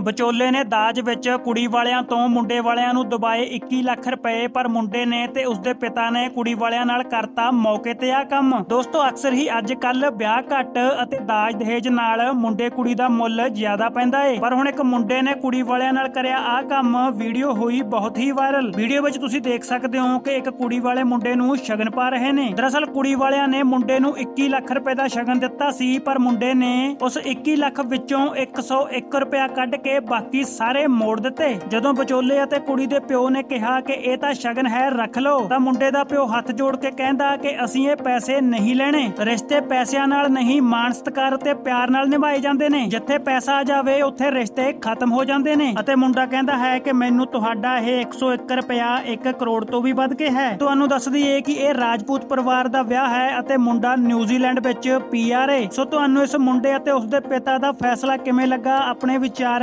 ਵਿਚੋਲੇ ਨੇ ਦਾਜ ਵਿੱਚ ਕੁੜੀ ਵਾਲਿਆਂ ਤੋਂ ਮੁੰਡੇ ਵਾਲਿਆਂ ਨੂੰ ਦਬਾਏ 21 ਲੱਖ ਰੁਪਏ, ਪਰ ਮੁੰਡੇ ਨੇ ਤੇ ਉਸਦੇ ਪਿਤਾ ਨੇ ਕੁੜੀ ਵਾਲਿਆਂ ਨਾਲ ਕਰਤਾ ਮੌਕੇ ਤੇ ਆ ਕੰਮ। ਦੋਸਤੋ, ਅਕਸਰ ਹੀ ਅੱਜ ਕੱਲ ਵਿਆਹ ਘੱਟ ਅਤੇ ਦਾਜ ਦਹੇਜ ਨਾਲ ਮੁੰਡੇ ਕੁੜੀ ਦਾ ਮੁੱਲ ਜ਼ਿਆਦਾ ਪੈਂਦਾ ਏ। ਪਰ ਹੁਣ ਇੱਕ ਮੁੰਡੇ ਨੇ ਕੁੜੀ ਵਾਲਿਆਂ ਨਾਲ ਕਰਿਆ ਆ ਕੰਮ, ਵੀਡੀਓ ਹੋਈ ਬਹੁਤ ਹੀ ਵਾਇਰਲ। ਵੀਡੀਓ ਵਿੱਚ ਤੁਸੀਂ ਦੇਖ ਸਕਦੇ ਹੋ ਕਿ ਇੱਕ ਕੁੜੀ ਵਾਲੇ ਮੁੰਡੇ ਨੂੰ ਸ਼ਗਨ ਪਾ ਰਹੇ ਨੇ। ਦਰਅਸਲ, ਕੁੜੀ ਵਾਲਿਆਂ ਨੇ ਮੁੰਡੇ ਨੂੰ 21 ਲੱਖ ਰੁਪਏ ਦਾ ਸ਼ਗਨ ਦਿੱਤਾ ਸੀ, ਪਰ ਮੁੰਡੇ ਨੇ ਉਸ 21 ਲੱਖ ਵਿੱਚੋਂ 101 ਰੁਪਇਆ ਕੱਢ ਕੇ ਬਾਕੀ ਸਾਰੇ ਮੋੜ ਦਿੱਤੇ। ਜਦੋਂ ਵਿਚੋਲੇ ਅਤੇ ਕੁੜੀ ਦੇ ਪਿਓ ਨੇ ਕਿਹਾ ਕਿ ਇਹ ਤਾਂ ਸ਼ਗਨ ਹੈ, ਰੱਖ ਲਓ, ਤਾਂ ਮੁੰਡੇ ਦਾ ਪਿਓ ਹੱਥ ਜੋੜ ਕੇ ਕਹਿੰਦਾ ਕਿ ਅਸੀਂ ਇਹ ਪੈਸੇ ਨਹੀਂ ਲੈਣੇ। ਰਿਸ਼ਤੇ ਪੈਸਿਆਂ ਨਾਲ ਨਹੀਂ, ਮਾਣ ਸਤਿਕਾਰ ਤੇ ਪਿਆਰ ਨਾਲ ਨਿਭਾਏ ਜਾਂਦੇ ਨੇ। ਜਿੱਥੇ ਪੈਸਾ ਆ ਜਾਵੇ, ਉੱਥੇ ਰਿਸ਼ਤੇ ਖਤਮ ਹੋ ਜਾਂਦੇ ਨੇ। ਅਤੇ ਮੁੰਡਾ ਕਹਿੰਦਾ ਹੈ ਕਿ ਮੈਨੂੰ ਤੁਹਾਡਾ ਇਹ 101 ਰੁਪਇਆ 1 ਕਰੋੜ ਤੋਂ ਵੀ ਵੱਧ ਕੇ ਹੈ। ਤੁਹਾਨੂੰ ਦੱਸ ਦਈਏ ਕਿ ਇਹ ਰਾਜਪੂਤ ਪਰਿਵਾਰ ਦਾ ਵਿਆਹ ਹੈ ਅਤੇ ਮੁੰਡਾ ਨਿਊਜ਼ੀਲੈਂਡ ਵਿੱਚ ਪੀਆਰ ਹੈ ਸੋ ਤੁਹਾਨੂੰ ਇਸ ਮੁੰਡੇ ਅਤੇ ਉਸਦੇ ਪਿਤਾ ਦਾ ਫੈਸਲਾ ਕਿਵੇਂ ਲੱਗਾ? ਆਪਣੇ ਵਿਚਾਰ